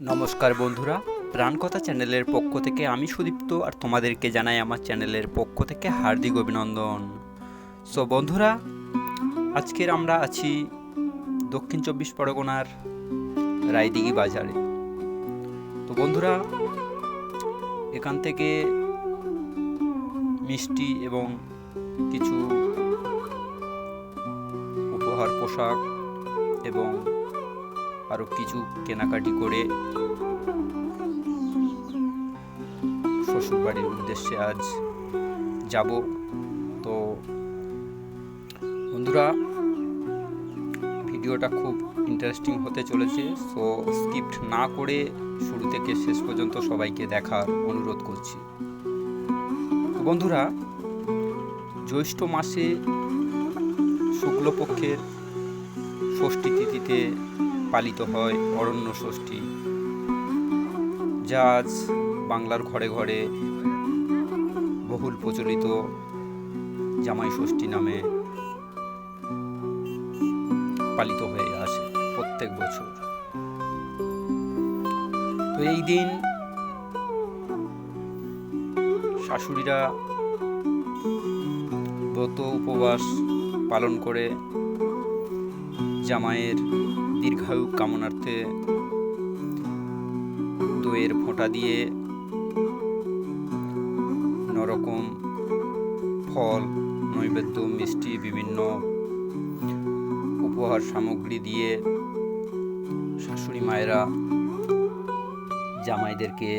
নমস্কার বন্ধুরা, প্রাণকথা চ্যানেলের পক্ষ থেকে আমি সুদীপ্ত আর তোমাদেরকে জানাই আমার চ্যানেলের পক্ষ থেকে হার্দিক অভিনন্দন। সো বন্ধুরা, আজকের আমরা আছি দক্ষিণ চব্বিশ পরগনার রায়দিঘি বাজারে। তো বন্ধুরা, এখান থেকে মিষ্টি এবং কিছু উপহার, পোশাক এবং আরও কিছু কেনাকাটি করে শ্বশুরবাড়ির উদ্দেশ্যে আজ যাব। তো বন্ধুরা, ভিডিওটা খুব ইন্টারেস্টিং হতে চলেছে সো স্কিপ্ট না করে শুরু থেকে শেষ পর্যন্ত সবাইকে দেখার অনুরোধ করছি। বন্ধুরা, জ্যৈষ্ঠ মাসে শুক্লপক্ষের ষষ্ঠী তিথিতে পালিত হয় অরণ্য ষষ্ঠী, যা আজ বাংলার ঘরে ঘরে বহুল প্রচলিত জামাই ষষ্ঠী নামে পালিত হয়ে আসে প্রত্যেক বছর। তো এই দিন শাশুড়িরা ব্রত উপবাস পালন করে জামাইয়ের দীর্ঘায়ু কামনার্থে দইয়ের ফোঁটা দিয়ে নরকম ফল, নৈবেদ্য, মিষ্টি, বিভিন্ন উপহার সামগ্রী দিয়ে শাশুড়ি মায়েরা জামাইদেরকে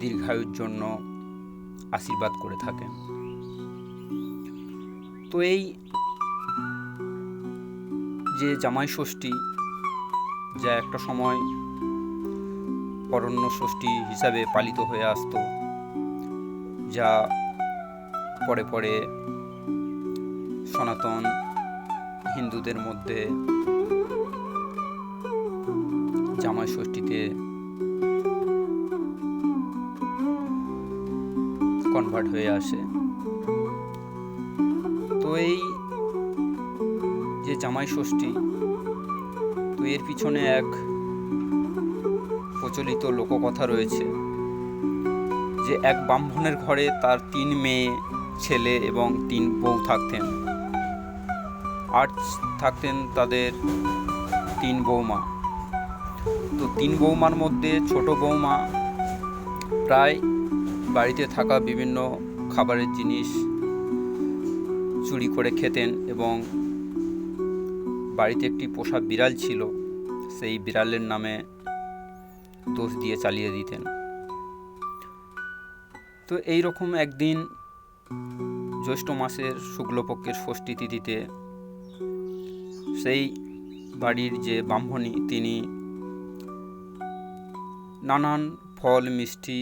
দীর্ঘায়ুর জন্য আশীর্বাদ করে থাকেন। তো এই যে জামাই ষষ্ঠী যা একটা সময় অরণ্য ষষ্ঠী হিসাবে পালিত হয়ে আসতো, যা পরে পরে সনাতন হিন্দুদের মধ্যে জামাই ষষ্ঠীতে কনভার্ট হয়ে আসে। তো এই জামাই ষষ্ঠী, তো এর পিছনে এক প্রচলিত লোককথা রয়েছে যে এক ব্রাহ্মণের ঘরে তার তিন মেয়ে, ছেলে এবং তিন বউ থাকতেন। আর থাকতেন তাদের তিন বৌমা। তো তিন বৌমার মধ্যে ছোট বৌমা প্রায় বাড়িতে থাকা বিভিন্ন খাবারের জিনিস চুরি করে খেতেন এবং বাড়িতে একটি পোষা বিড়াল ছিল, সেই বিড়ালের নামে দোষ দিয়ে চালিয়ে দিতেন। তো এই রকম একদিন জ্যৈষ্ঠ মাসের শুক্লপক্ষের ষষ্ঠী তিথিতে সেই বাড়ির যে ব্রাহ্মণী, তিনি নানান ফল, মিষ্টি,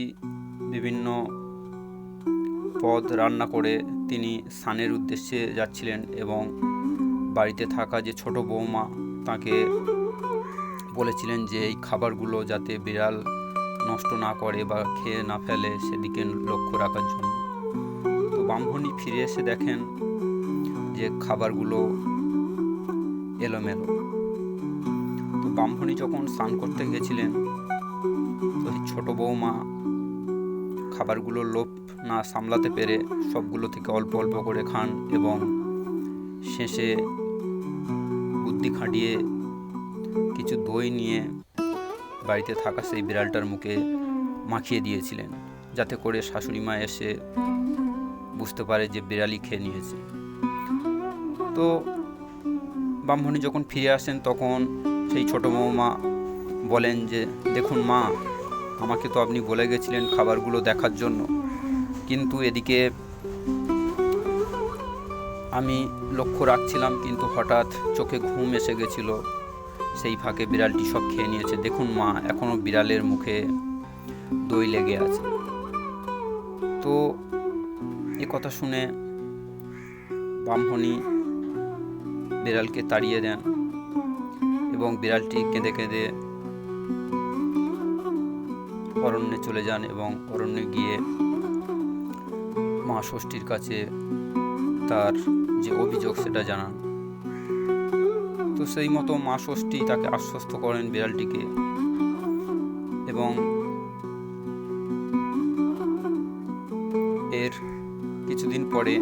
বিভিন্ন পদ রান্না করে তিনি স্নানের উদ্দেশ্যে যাচ্ছিলেন এবং বাড়িতে থাকা যে ছোট বৌমা তাকে বলেছিলেন যে এই খাবারগুলো যাতে বিড়াল নষ্ট না করে বা খেয়ে না ফেলে সেদিকে লক্ষ্য রাখার জন্য। তো ব্রাহ্মণী ফিরে এসে দেখেন যে খাবারগুলো এলোমেলো। তো ব্রাহ্মণী যখন স্নান করতে গেছিলেন, তো ছোট বৌমা খাবারগুলো লোভ না সামলাতে পেরে সবগুলো থেকে অল্প অল্প করে খান এবং শেষে বুদ্ধি খাটিয়ে কিছু দই নিয়ে বাড়িতে থাকা সেই বিড়ালটার মুখে মাখিয়ে দিয়েছিলেন, যাতে করে শাশুড়ি মা এসে বুঝতে পারে যে বিড়ালই খেয়ে নিয়েছে। তো ব্রাহ্মণী যখন ফিরে আসেন, তখন সেই ছোট বৌমা বলেন যে, দেখুন মা, আমাকে তো আপনি বলে গেছিলেন খাবারগুলো দেখার জন্য। কিন্তু এদিকে আমি লক্ষ্য রাখছিলাম, কিন্তু হঠাৎ চোখে ঘুম এসে গেছিল। সেই ফাঁকে বিড়ালটি সব খেয়ে নিয়েছে। দেখুন মা এখনও বিড়ালের মুখে দই লেগে আছে। তো, এ কথা শুনে ব্রাহ্মণী বিড়ালকে তাড়িয়ে দেন এবং বিড়ালটি কেঁদে কেঁদে অরণ্যে চলে যান এবং অরণ্যে গিয়ে মা ষষ্ঠীর কাছে তার যে অভিযোগ সেটা জানান। তো সেই মতো মা ষষ্ঠী তাকে আশ্বস্ত করেন বিড়ালটিকে। এবং এর কিছুদিন পরে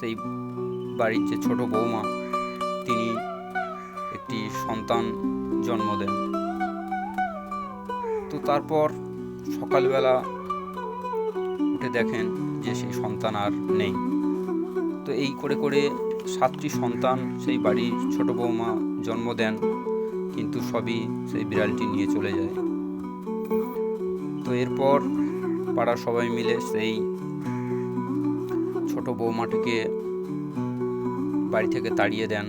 সেই বাড়ির যে ছোট বৌমা, তিনি একটি সন্তান জন্ম দেন। তো তারপর সকালবেলা উঠে দেখেন যে সেই সন্তান আর নেই। তো এই করে করে সাতটি সন্তান সেই বাড়ির ছোট বৌমা জন্ম দেন, কিন্তু সবই সেই বিড়ালটি নিয়ে চলে যায়। তো এরপর পাড়ার সবাই মিলে সেই ছোট বৌমাটিকে বাড়ি থেকে তাড়িয়ে দেন।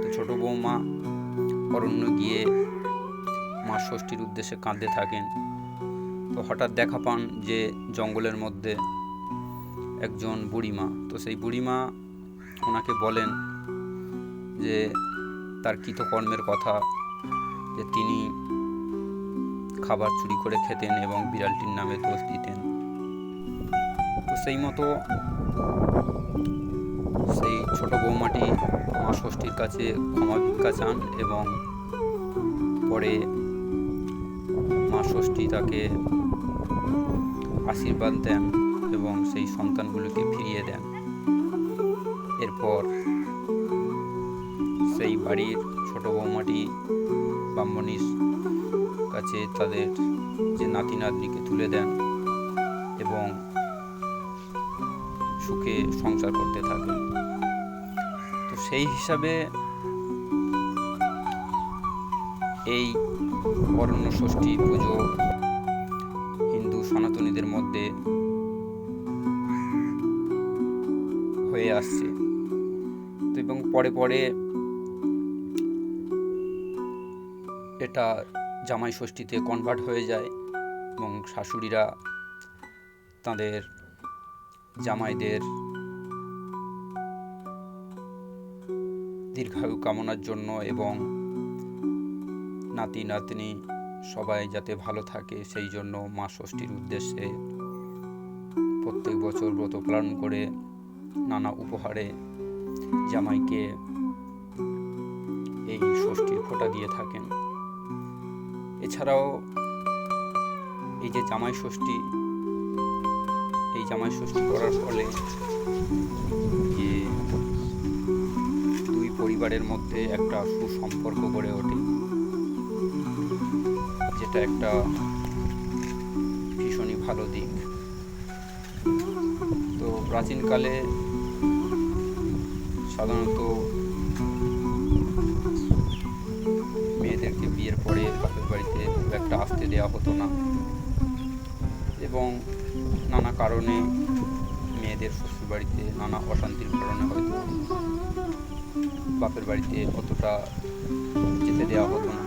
তো ছোট বৌমা অরণ্য গিয়ে মা ষষ্ঠীর উদ্দেশ্যে কাঁদতে থাকেন। তো হঠাৎ দেখা পান যে জঙ্গলের মধ্যে একজন বুড়িমা। তো সেই বুড়িমা ওনাকে বলেন যে তার কৃতকর্মের কথা, যে তিনি খাবার চুরি করে খেতেন এবং বিড়ালটির নামে দোষ দিতেন। তো সেই মতো সেই ছোট বৌমাটি মা ষষ্ঠীর কাছে ক্ষমা ভিক্ষা চান এবং পরে মা ষষ্ঠী তাকে আশীর্বাদ দেন। এবং সেই সন্তানগুলোকে ফিরিয়ে দেন। এরপর সেই বাড়ির ছোট বৌমাটি ব্রাহ্মণীর কাছে তাদের যে নাতি নাতনিকে তুলে দেন এবং সুখে সংসার করতে থাকেন। তো সেই হিসাবে এই অরণ্য ষষ্ঠী পুজো হিন্দু সনাতনীদের মধ্যে হয়ে আসছে। তো এবং পরে পরে এটা জামাই ষষ্ঠীতে কনভার্ট হয়ে যায় এবং শাশুড়িরা তাদের জামাইদের দীর্ঘায়ু কামনার জন্য এবং নাতি, নাতনি সবাই যাতে ভালো থাকে, সেই জন্য মা ষষ্ঠীর উদ্দেশ্যে প্রত্যেক বছর ব্রত পালন করে নানা উপহারে জামাইকে এই ষষ্ঠীর ফোঁটা দিয়ে থাকেন। এছাড়াও এই যে জামাই ষষ্ঠী, এই জামাই ষষ্ঠী করার ফলে যে দুই পরিবারের মধ্যে একটা সুসম্পর্ক গড়ে ওঠে, যেটা একটা ভীষণই ভালো দিক। প্রাচীনকালে সাধারণত মেয়েদেরকে বিয়ের পরে বাপের বাড়িতে খুব একটা আসতে দেওয়া হতো না। এবং নানা কারণে মেয়েদের শ্বশুর বাড়িতে নানা অশান্তির কারণে হয়তো বাপের বাড়িতে অতটা যেতে দেওয়া হতো না।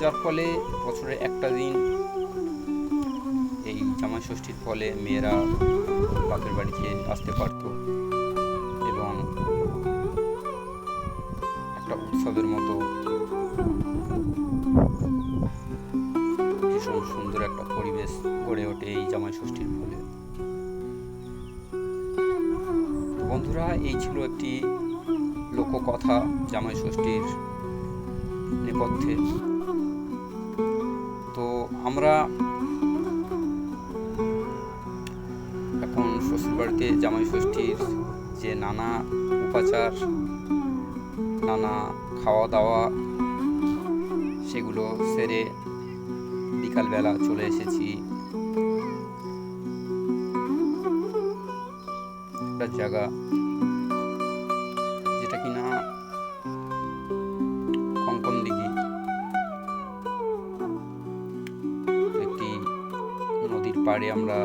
যার ফলে বছরে একটা দিন জামাই ষষ্ঠীর ফলে মেয়েরা বাপের বাড়িতে আসতে পারতো এবং একটা উৎসবের মতো ভীষণ সুন্দর একটা পরিবেশ গড়ে ওঠে এই জামাই ষষ্ঠীর ফলে। বন্ধুরা, এই ছিল একটি লোককথা জামাই ষষ্ঠীর নেপথ্যে। তো আমরা শ্বশুরবাড়িতে জামাই ষষ্ঠীর যে নানা উপাচার, নানা খাওয়া দাওয়া সেগুলো সেরে বিকালবেলা চলে এসেছি। একটা জায়গা যেটা কিনা কঙ্কন দিঘি। একটি নদীর পাড়ে আমরা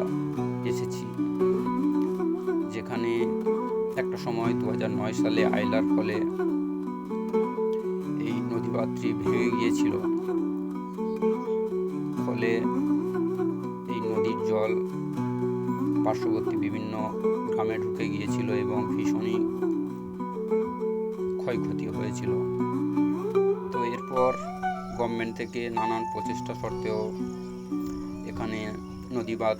নয় সালে আইলার ফলে এই নদীপাত্রী ভেঙে গিয়েছিল। ফলে এই নদীর জল পার্শ্ববর্তী বিভিন্ন গ্রামে ঢুকে গিয়েছিল এবং ভীষণই ক্ষয়ক্ষতি হয়েছিল। তো এরপর গভর্নমেন্ট থেকে নানান প্রচেষ্টা সত্ত্বেও এখানে নদীবাদ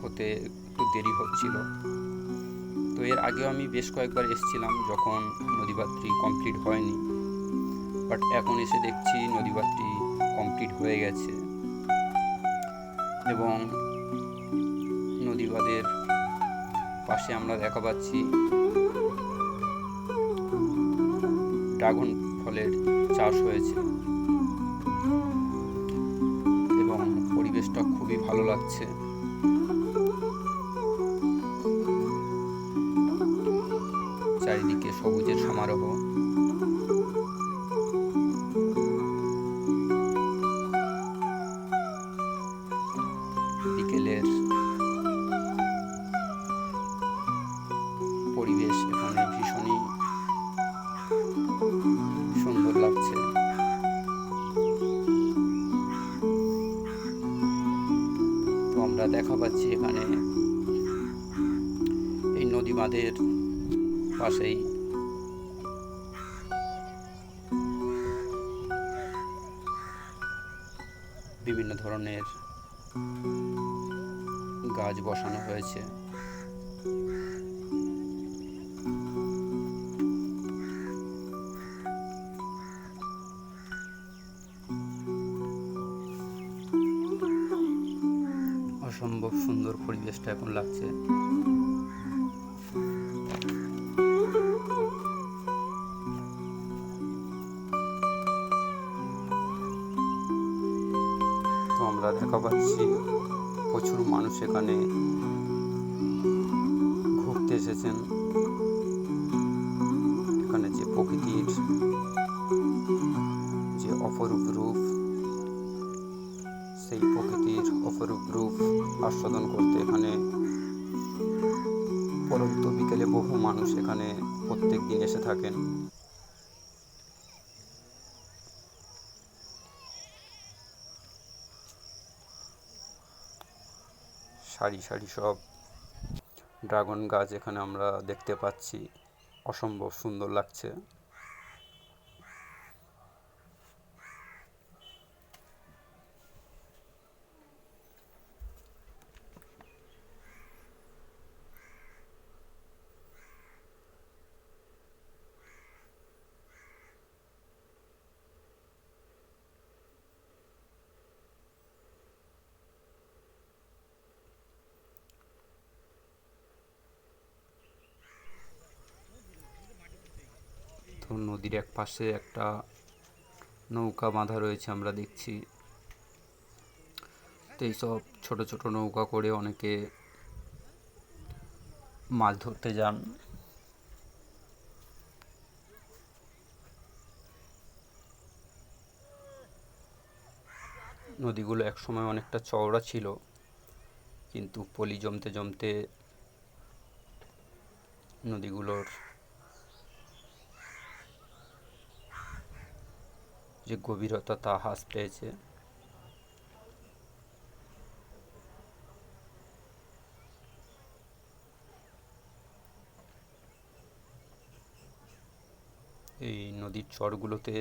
হতে একটু দেরি হচ্ছিল। এর আগেও আমি বেশ কয়েকবার এসেছিলাম যখন নদীবাত্রি কমপ্লিট হয়নি। বাট এখন এসে দেখছি নদীবাত্রি কমপ্লিট হয়ে গেছে। এবং নদীবাদের পাশে আমরা দেখা পাচ্ছি ড্রাগন ফলের চাষ হয়েছে। এবং পরিবেশটা খুবই ভালো লাগছে। বাঁধের পাশেই। বিভিন্ন ধরনের গাছ বসানো হয়েছে। অসম্ভব সুন্দর পরিবেশটা এখন লাগছে। আমরা দেখা পাচ্ছি প্রচুর মানুষ এখানে ঘুরতে এসেছেন। এখানে যে প্রকৃতির যে অপরূপ রূপ, সেই প্রকৃতির অপরূপ রূপ আস্বাদন করতে এখানে পরন্ত বিকেলে বহু মানুষ এখানে প্রত্যেক দিন এসে থাকেন। সারি সারি সব। ড্রাগন গাছ এখানে আমরা দেখতে পাচ্ছি। অসম্ভব সুন্দর লাগছে। তো নদীর এক পাশে একটা নৌকা বাঁধা রয়েছে, আমরা দেখছি। তো এইসব ছোট ছোট নৌকা করে অনেকে মাছ ধরতে যান। নদীগুলো একসময় অনেকটা চওড়া ছিল, কিন্তু পলি জমতে জমতে নদীগুলোর যে গভীরতা তা হ্রাস পেয়েছে। এই নদীর চরগুলোতে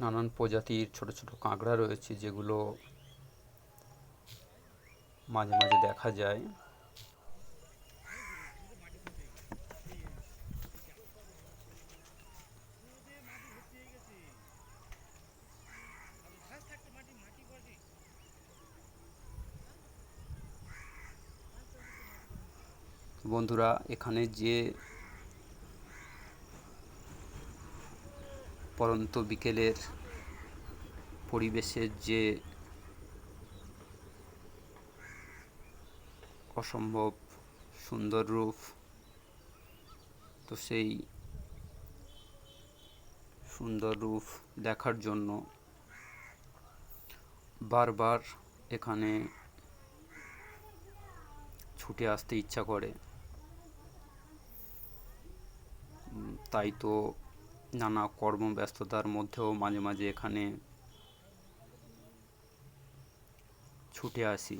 নানান প্রজাতির ছোট ছোট কাঁকড়া রয়েছে, যেগুলো মাঝে মাঝে দেখা যায়। বন্ধুরা, এখানে যে পরন্ত বিকেলের পরিবেশের যে অসম্ভব সুন্দর রূপ, তো সেই সুন্দর রূপ দেখার জন্য বারবার এখানে ছুটে আসতে ইচ্ছা করে। তাই তো নানা কর্মব্যস্ততার মধ্যেও মাঝে মাঝে এখানে ছুটে আসি।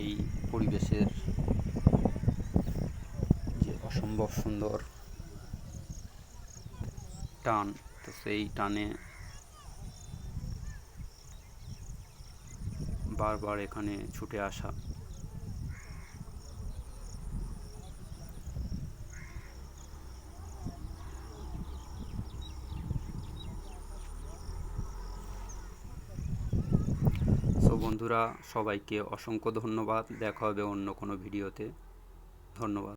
এই পরিবেশের যে অসম্ভব সুন্দর টান, তো সেই টানে বারবার এখানে ছুটে আসা সো বন্ধুরা সবাইকে অসংখ্য ধন্যবাদ। দেখা হবে অন্য কোনো ভিডিওতে। ধন্যবাদ।